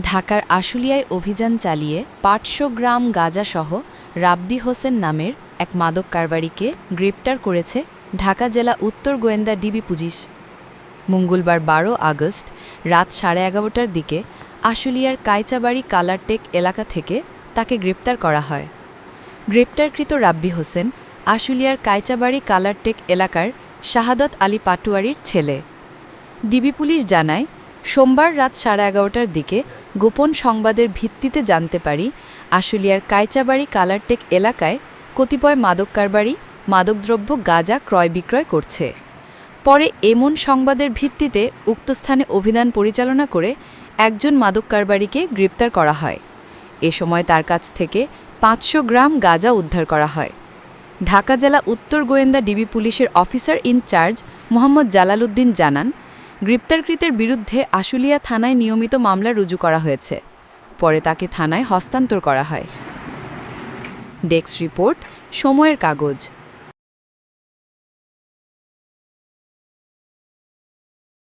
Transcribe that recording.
ঢাকার আশুলিয়ায় অভিযান চালিয়ে পাঁচশো গ্রাম গাঁজাসহ রাবদি হোসেন নামের এক মাদক কারবারিকে গ্রেপ্তার করেছে ঢাকা জেলা উত্তর গোয়েন্দা ডিবি পুলিশ। মঙ্গলবার বারো আগস্ট রাত সাড়ে এগারোটার দিকে আশুলিয়ার কাইচাবাড়ি কালারটেক এলাকা থেকে তাকে গ্রেপ্তার করা হয়। গ্রেপ্তারকৃত রাব্বি হোসেন আশুলিয়ার কাইচাবাড়ি কালারটেক এলাকার শাহাদত আলী পাটুয়ারির ছেলে। ডিবি পুলিশ জানায় সোমবার রাত সাড়ে এগারোটার দিকে গোপন সংবাদের ভিত্তিতে জানতে পারি আশুলিয়ার কাইচাবাড়ি কালারটেক এলাকায় কতিপয় মাদক কারবারি, মাদকদ্রব্য, গাঁজা ক্রয় বিক্রয় করছে। পরে এমন সংবাদের ভিত্তিতে উক্ত স্থানে অভিযান পরিচালনা করে একজন মাদক কারবারিকে গ্রেপ্তার করা হয়। এ সময় তার কাছ থেকে পাঁচশো গ্রাম গাঁজা উদ্ধার করা হয়। ঢাকা জেলা উত্তর গোয়েন্দা ডিবি পুলিশের অফিসার ইনচার্জ মোহাম্মদ জালালউদ্দিন জানান গ্রেপ্তারকৃতের বিরুদ্ধে আশুলিয়া থানায় নিয়মিত মামলা রুজু করা হয়েছে। পরে তাকে থানায় হস্তান্তর করা হয়। ডেস্ক রিপোর্ট, সময়ের কাগজ।